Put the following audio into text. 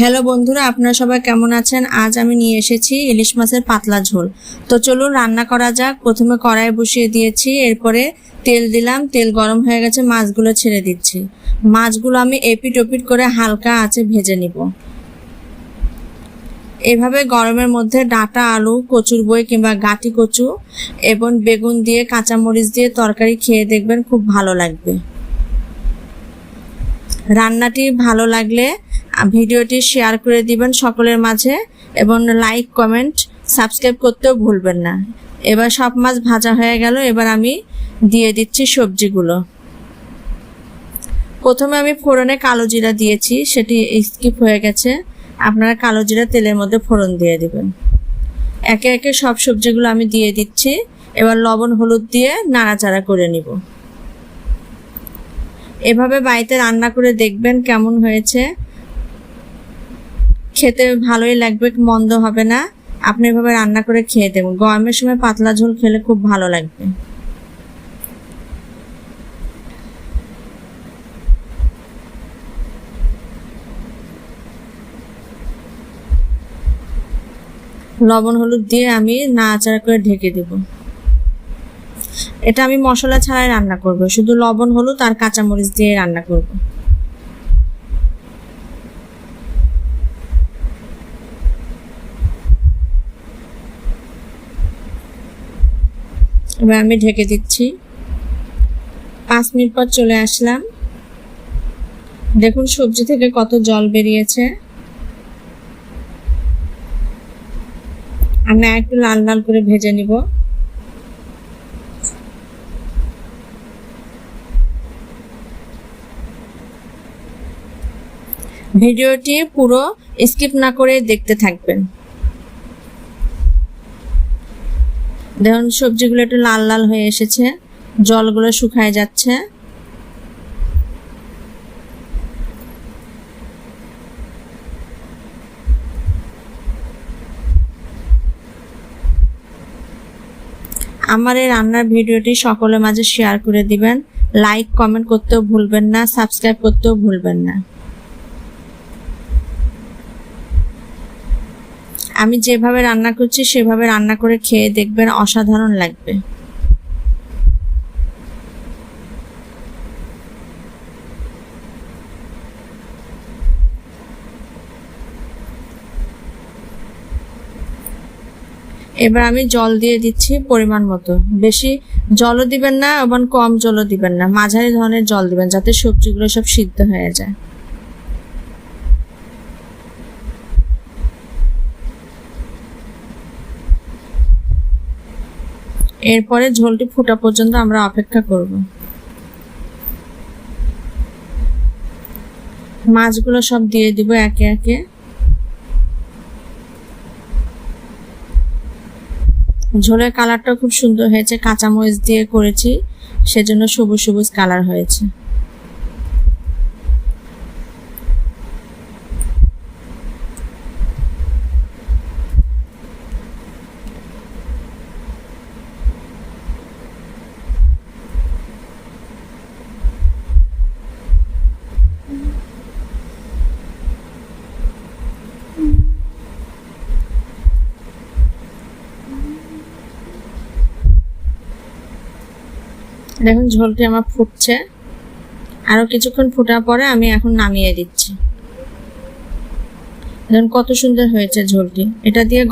Hello বন্ধুরা, আপনারা সবাই কেমন আছেন? আজ আমি নিয়ে এসেছি ইলিশ মাছের পাতলা ঝোল। তো চলুন রান্না করা যাক। প্রথমে কড়াই বসিয়ে দিয়েছি, এরপরে তেল দিলাম। তেল গরম হয়ে গেছে, মাছগুলো ছেড়ে দিচ্ছি। মাছগুলো আমি এপিট ওপিট করে হালকা আছে ভেজে নিব। এভাবে গরমের মধ্যে ডাটা আলু, কচুর বই কিংবা গাটি কচু এবং বেগুন দিয়ে কাঁচামরিচ দিয়ে তরকারি খেয়ে দেখবেন খুব ভালো লাগবে। রান্নাটি ভালো লাগলে ভিডিওটি শেয়ার করে দিবেন সকলের মাঝে এবং লাইক, কমেন্ট, সাবস্ক্রাইব করতেও ভুলবেন না। এবার সব মাছ ভাজা হয়ে গেল, এবার আমি দিয়ে দিচ্ছি সবজিগুলো। প্রথমে আমি ফোড়নে কালো জিরা দিয়েছি, সেটি স্কিপ হয়ে গেছে। আপনারা কালো জিরা তেলের মধ্যে ফোড়ন দিয়ে দিবেন। একে একে সব সবজিগুলো আমি দিয়ে দিচ্ছি। এবার লবণ, হলুদ দিয়ে নাড়াচাড়া করে নিব। এভাবে বাড়িতে রান্না করে দেখবেন কেমন হয়েছে। খেতে ভালোই লাগবে, মন্দ হবে না। আপনি এভাবে রান্না করে খেয়ে দেবেন গরমের সময় পাতলা ঝোল খেলে খুব ভালো লাগবে। লবণ, হলুদ দিয়ে আমি নাড়াচাড়া করে ঢেকে দেব। এটা আমি মশলা ছাড়াই রান্না করব। শুধু লবণ, হলুদ আর কাঁচামরিচ দিয়ে রান্না করব। এবার আমি ঢেকে দিচ্ছি। পাঁচ মিনিট পর চলে আসলাম। দেখুন সবজি থেকে কত জল বেরিয়েছে। আমি একটু লাল লাল করে ভেজে নিব। ভিডিওটি পুরো স্কিপ না করে দেখতে থাকবেন। দেখুন, সবজিগুলো একটু লাল লাল হয়ে এসেছে। জলগুলো শুকায় যাচ্ছে। আমার এই রান্নার ভিডিওটি সকলের মাঝে শেয়ার করে দিবেন। লাইক কমেন্ট করতেও ভুলবেন না সাবস্ক্রাইব করতেও ভুলবেন না। আমি যেভাবে রান্না করছি, সেভাবে রান্না করে খেয়ে দেখবেন অসাধারণ লাগবে। এবার আমি জল দিয়ে দিচ্ছি পরিমাণ মতো। বেশি জলও দিবেন না এবং কম জলও দিবেন না। মাঝারি ধরনের জল দিবেন যাতে সবজিগুলো সব সিদ্ধ হয়ে যায়। এরপরে ঝোলটি ফুটা পর্যন্ত আমরা অপেক্ষা করব। মাছগুলো সব দিয়ে দিব একে একে। ঝোলের কালারটা খুব সুন্দর হয়েছে, কাঁচামরিচ দিয়ে করেছি, সেজন্য সবুজ সবুজ কালার হয়েছে। দেখুন, ঝোলটি আমার ফুটছে। আরও কিছুক্ষণ ফোটার পরে আমি এখন নামিয়ে দিচ্ছি। দেখুন, কত সুন্দর হয়েছে ঝোলটি। এটা দিয়ে